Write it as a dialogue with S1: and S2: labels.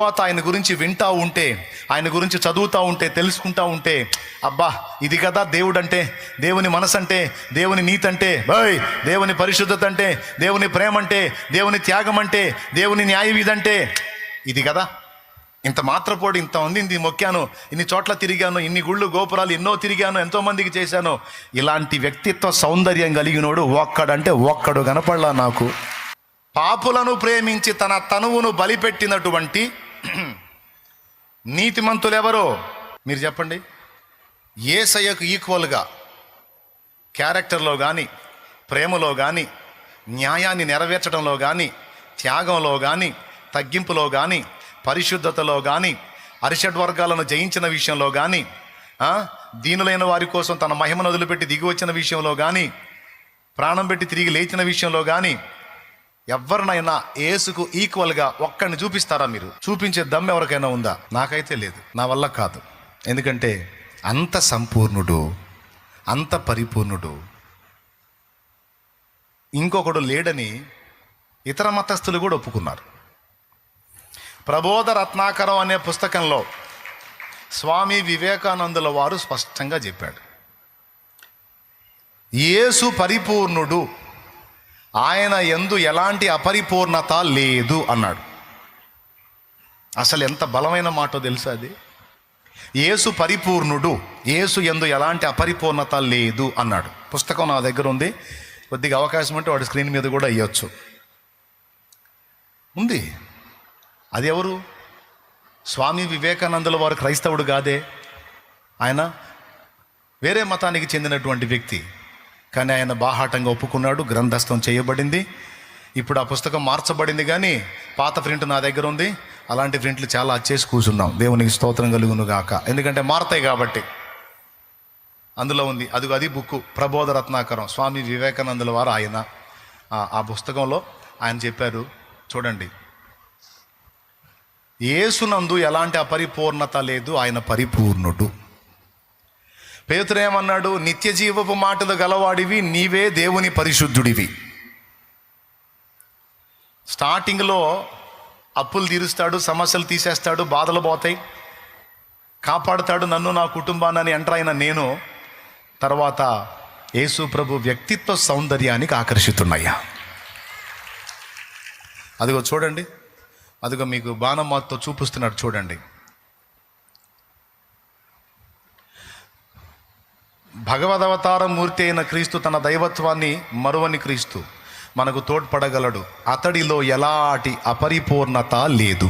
S1: తర్వాత ఆయన గురించి వింటా ఉంటే ఆయన గురించి చదువుతూ ఉంటే తెలుసుకుంటా ఉంటే అబ్బా ఇది కదా దేవుడు అంటే దేవుని మనసు అంటే దేవుని నీతి అంటే బయ్ దేవుని పరిశుద్ధత అంటే దేవుని ప్రేమ అంటే దేవుని త్యాగం అంటే దేవుని న్యాయ విధంటే ఇది కదా. ఇంత మాత్రపోడు ఇంత మంది మొక్కాను ఇన్ని చోట్ల తిరిగాను ఇన్ని గుళ్ళు గోపురాలు ఎన్నో తిరిగాను ఎంతోమందికి చేశాను. ఇలాంటి వ్యక్తిత్వ సౌందర్యం కలిగినోడు ఒక్కడంటే ఒక్కడు కనపడలా నాకు. పాపులను ప్రేమించి తన తనువును బలిపెట్టినటువంటి నీతిమంతులెవరో మీరు చెప్పండి. ఏసయ్యకు ఈక్వల్గా క్యారెక్టర్లో కానీ ప్రేమలో కానీ న్యాయాన్ని నెరవేర్చడంలో కానీ త్యాగంలో కానీ తగ్గింపులో కానీ పరిశుద్ధతలో కానీ అరిషడ్ వర్గాలను జయించిన విషయంలో కానీ దీనులైన వారి కోసం తన మహిమను వదిలిపెట్టి దిగి వచ్చిన విషయంలో కానీ ప్రాణం పెట్టి తిరిగి లేచిన విషయంలో కానీ ఎవరినైనా ఏసుకు ఈక్వల్గా ఒక్కడిని చూపిస్తారా మీరు? చూపించే దమ్ ఎవరికైనా ఉందా? నాకైతే లేదు. నా వల్ల కాదు. ఎందుకంటే అంత సంపూర్ణుడు అంత పరిపూర్ణుడు. ఇంకొకడు లేడని ఇతర మతస్థులు కూడా ఒప్పుకున్నారు. ప్రబోధ రత్నాకరం అనే పుస్తకంలో స్వామి వివేకానందుల వారు స్పష్టంగా చెప్పాడు. యేసు పరిపూర్ణుడు ఆయన ఎందు ఎలాంటి అపరిపూర్ణత లేదు అన్నాడు. అసలు ఎంత బలమైన మాటో తెలుసా అది? యేసు పరిపూర్ణుడు యేసు ఎందు ఎలాంటి అపరిపూర్ణత లేదు అన్నాడు. పుస్తకం నా దగ్గర ఉంది. కొద్దిగా అవకాశం అంటే వాడు స్క్రీన్ మీద కూడా అయ్యొచ్చు. ఉంది. అది ఎవరు? స్వామి వివేకానందుల వారు క్రైస్తవుడు కాదే. ఆయన వేరే మతానికి చెందినటువంటి వ్యక్తి. కానీ ఆయన బాహాటంగా ఒప్పుకున్నాడు గ్రంథస్థం చేయబడింది. ఇప్పుడు ఆ పుస్తకం మార్చబడింది కానీ పాత ప్రింట్ నా దగ్గర ఉంది. అలాంటి ప్రింట్లు చాలా చేసి కూర్చున్నాం. దేవునికి స్తోత్రం కలుగును గాక. ఎందుకంటే మారతాయి కాబట్టి. అందులో ఉంది అది అది బుక్ ప్రబోధ రత్నాకరం. స్వామి వివేకానందుల వారు ఆయన. ఆ పుస్తకంలో ఆయన చెప్పారు చూడండి. ఏసునందు ఎలాంటి అపరిపూర్ణత లేదు ఆయన పరిపూర్ణుడు. పేతురేమన్నాడు నిత్య జీవపు మాటలు గలవాడివి నీవే దేవుని పరిశుద్ధుడివి. స్టార్టింగ్లో అప్పులు తీరుస్తాడు సమస్యలు తీసేస్తాడు బాధలు పోతాయి. కాపాడుతాడు నన్ను నా కుటుంబాన్ని ఎంటర్ అయిన నేను. తర్వాత యేసు ప్రభు వ్యక్తిత్వ సౌందర్యానికి ఆకర్షితున్నాయా అదిగో చూడండి. అదిగో మీకు బాణం మాతో చూపిస్తున్నాడు చూడండి. భగవదవతార మూర్తి అయిన క్రీస్తు తన దైవత్వాన్ని మరువని క్రీస్తు మనకు తోడ్పడగలడు. అతడిలో ఎలాంటి అపరిపూర్ణత లేదు.